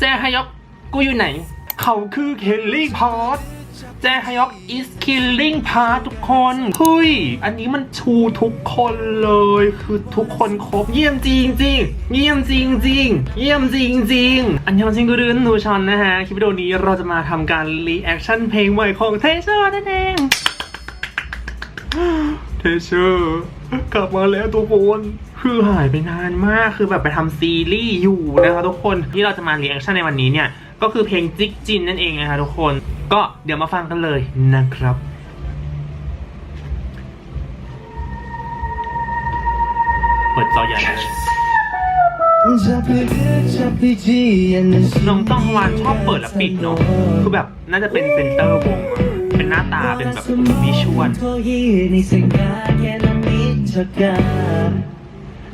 แจฮยอกกูอยู่ไหน เขาคือเคลลี่พอร์ตแจฮยอก is killing part ทุกคนเฮ้ย อันนี้มันชูทุกคนเลย คือทุกคนครบเยี่ยมจริงจริงๆเยี่ยมจริงจริงๆเยี่ยมจริงจริงๆอันยองจิงกุรุนหนูชอนนะฮะ คลิปวิดีโอนี้เราจะมาทำการรีแอคชั่นเพลงใหม่ของเทเชอร์นั่นเองเทเชอร์กลับมาแล้วทุกคน คือหายไปนานมากคือแบบไปทำซีรีส์อยู่นะคะทุกคนที่เราจะมาเรีแอคชั่นในวันนี้เนี่ยก็คือเพลงจิกจินนั่นเองนะคะทุกคนก็เดี๋ยวมาฟังกันเลยนะครับเปิดจอใหญ่เลยน้องต้องวานชอบเปิดและปิดเนาะคือแบบน่าจะเป็นเซนเตอร์วงเป็นหน้าตาเป็นแบบวิชวล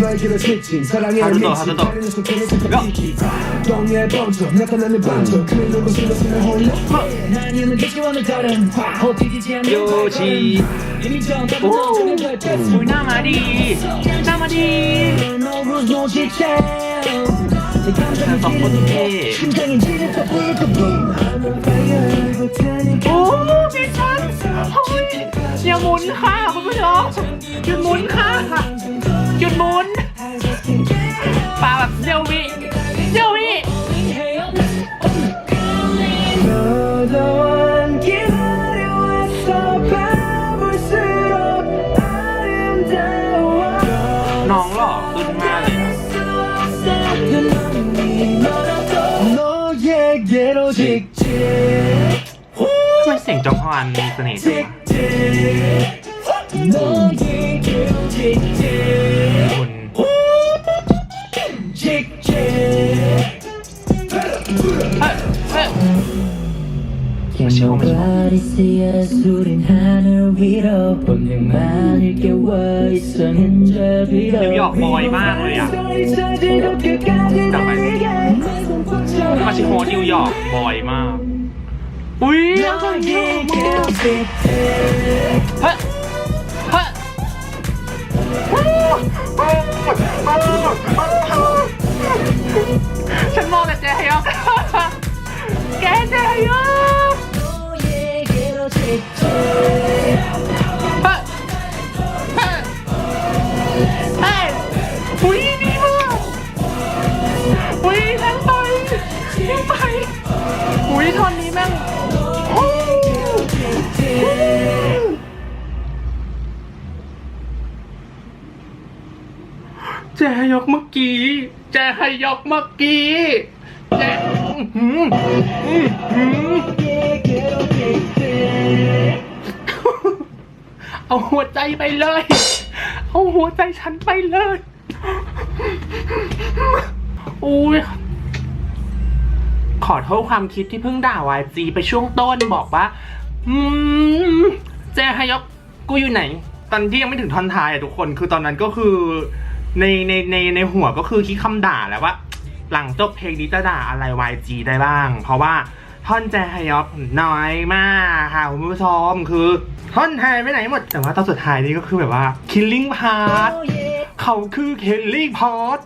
너에게로 직진 사랑의 하나 더, 리치 하나 더. 다리는 손길에 야. 똥에 번쩍 나타나는 반쪽 그 누구 신었으면 홀려 난 이는 기지와는 다른 헛디디지 않는 โยชิ 이미 전 โอ้ 다 โห 묻어주는 걸 หน้ามาดีหน้ามาดี No rules no system 내 감정이 덕분에. 심장이 지르다 불고 boom I'm on fire 이곳에 네 โอ้พี่ชันเฮ้ยอย่าหมุนค่ะคุณผู้ชมหยุดหมุนค่ะหยุดหมุน little chick chick ทำไมเสียงจองฮวานมีเสน่ห์จัง chick วะ chick no chick chick chick คุณ chick chick เอ้ยเอ้ย Can nobody see us rooting high? เราผมยังมาให้แกไว้สัญญาที่เรานิวยอร์กบอยมากเลยอะจำไว้มาชิโฮนิวยอร์กบอยมาก อุ้ยเฮ้ยเฮ้ยฉันมองแต่เจ๊ยอแกเจ๊ยอ แจฮยอกเมื่อกี้ แจฮยอกเมื่อกี้แจอื้อหืออื้อหือเอาหัวใจไปเลย เอาหัวใจฉันไปเลยอุ้ยขอโทษความคิดที่เพิ่งด่าวายจีไปช่วงต้นบอกว่า อืมเจฮยอกกูอยู่ไหน ตอนที่ยังไม่ถึงทอนทายอะทุกคน คือตอนนั้นก็คือ ในในในในหัวก็คือคิดคำด่าแล้วว่า หลังจบเพลงนี้จะด่าอะไร YG ได้บ้าง เพราะว่าท่อนแจฮยอกน้อยมากค่ะคุณผู้ชมคือ ท่อนไทยไปไหนหมด แต่ว่าตอนสุดท้ายนี่ก็คือแบบว่า killing part เขาคือ killing part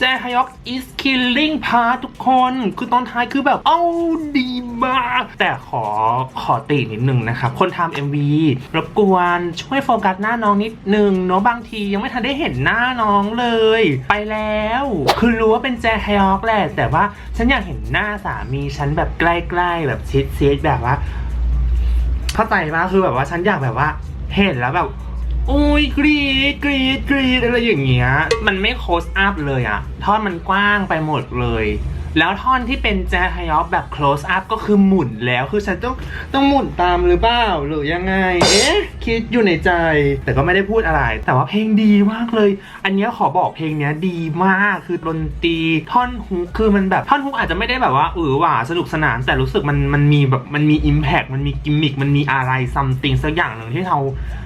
แจฮยอก is killing part ทุกคน คือตอนท้ายคือแบบเอ้าดีมากแต่ขอขอตินิดนึงนะครับ คนทำ MV รบกวนช่วยโฟกัสหน้าน้องนิดนึงเนาะบางทียังไม่ทันได้เห็นหน้าน้องเลย ไปแล้ว คือรู้ว่าเป็นแจฮยอกแหละแต่ว่าฉันอยากเห็นหน้าสามีฉันแบบใกล้ๆแบบชิดๆแบบว่าเข้าใจปะคือแบบว่าฉันอยากแบบว่าเห็นแล้วแบบ โอ้ยกรีดกรีดกรีดอะไรอย่างเงี้ย มันไม่โคสอัพเลยอะท่อนมันกว้างไปหมดเลย แล้วท่อนที่เป็นแจ๊ฮยอฟแบบ close up ก็คือหมุนแล้วคือฉันต้องต้องหมุนตามหรือเปล่าหรือยังไง เอ๊ะ คิดอยู่ในใจ แต่ก็ไม่ได้พูดอะไร แต่ว่าเพลงดีมากเลย อันเนี้ยขอบอกเพลงเนี้ยดีมากคือดนตรีท่อนฮุกคือมันแบบท่อนฮุกอาจจะไม่ได้แบบว่าเออหว่าสนุกสนาน แต่รู้สึกมันมันมีแบบมันมีอิมแพ t มันมีกิมมิคมันมีอะไรซัมติงสักอย่างหนึ่งที่เรา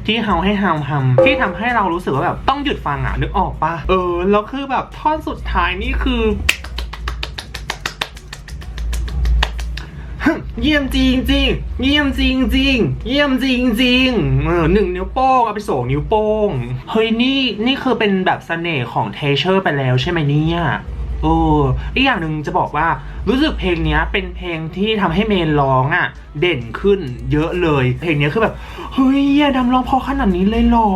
ที่เราให้เราทำที่ทำให้เรารู้สึกว่าแบบต้องหยุดฟังอะนึกออกปะเออแล้วคือแบบท่อนสุดท้ายนี่คือ เยี่ยมจริงจริงเยี่ยมจริงจริงเยี่ยมจริงจริงเออหนึ่งนิ้วโป้งเอาไปสองนิ้วโป้ง เฮ้ยนี่นี่คือเป็นแบบเสน่ห์ของเทเชอร์ไปแล้วใช่ไหมเนี่ย โอ้อีกอย่างหนึ่งจะบอกว่ารู้สึกเพลงเนี้ยเป็นเพลงที่ทำให้เมนร้องอะ เด่นขึ้นเยอะเลย เพลงเนี้ยคือแบบเฮ้ยยาดำร้องพอขนาดนี้เลยหรอ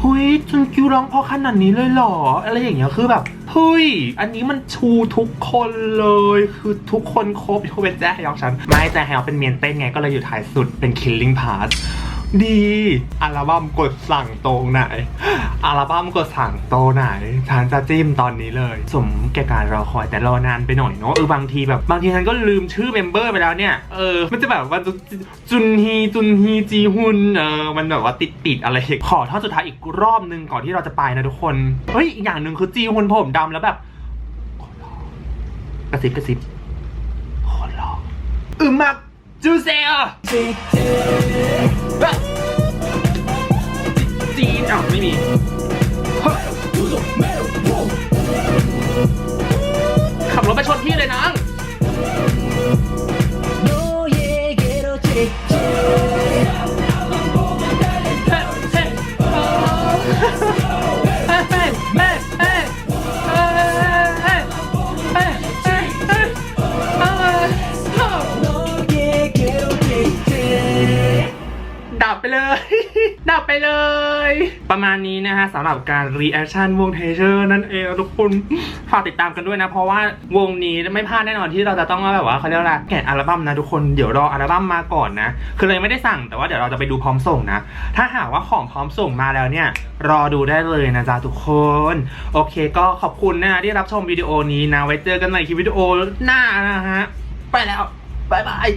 เฮ้ยจุนกิวร้องพอขนาดนี้เลยหรอ อะไรอย่างเงี้ยคือแบบเฮ้ยอันนี้มันชูทุกคนเลย คือทุกคนครบยกเว้นแจ๊ฮยอกฉัน ไม่แจ๊ฮยอกเป็นเมียนเต้นไงก็เลยอยู่ท้ายสุดเป็น killing pass ดีอัลบั้มกดสั่งตรงไหน อัลบั้มกดสั่งโตรงไหนฉันจะจิ้มตอนนี้เลย สมแก่การรอคอยแต่รอนานไปหน่อยเนาะเออบางทีแบบบางทีฉันก็ลืมชื่อเมมเบอร์ไปแล้วเนี่ยเออมันจะแบบว่าจุนฮีจุนฮีจีฮุนเออมันแบบว่าติดติดอะไรขอท่อนสุดท้ายอีกรอบนึงก่อนที่เราจะไปนะทุกคนเฮ้ยอีกอย่างหนึ่งคือจีฮุนผมดำแล้วแบบกระซิบกระซิบโคตรหล่ออึมมากจูเซียจีนอ้ ไม่มีเฮ้ยขับรถไปชนพี่เลยนะ บไปเลย ดับไปเลย ประมาณนี้นะฮะสำหรับการรีแอคชั่นวงเทเชอร์นั่นเองทุกคนฝากติดตามกันด้วยนะ เพราะว่าวงนี้ไม่พลาดแน่นอนที่เราจะต้องแบบว่าเขาเรียกว่าอะแกะอัลบั้มนะทุกคนเดี๋ยวรออัลบั้มมาก่อนนะ คือเลยไม่ได้สั่งแต่ว่าเดี๋ยวเราจะไปดูพร้อมส่งนะ ถ้าหากว่าของพร้อมส่งมาแล้วเนี่ยรอดูได้เลยนะจ๊ะทุกคน โอเค ก็ขอบคุณนะที่รับชมวิดีโอนี้นะ ไว้เจอกันใหม่คลิปวิดีโอหน้านะฮะ ไปแล้วบ๊ายบาย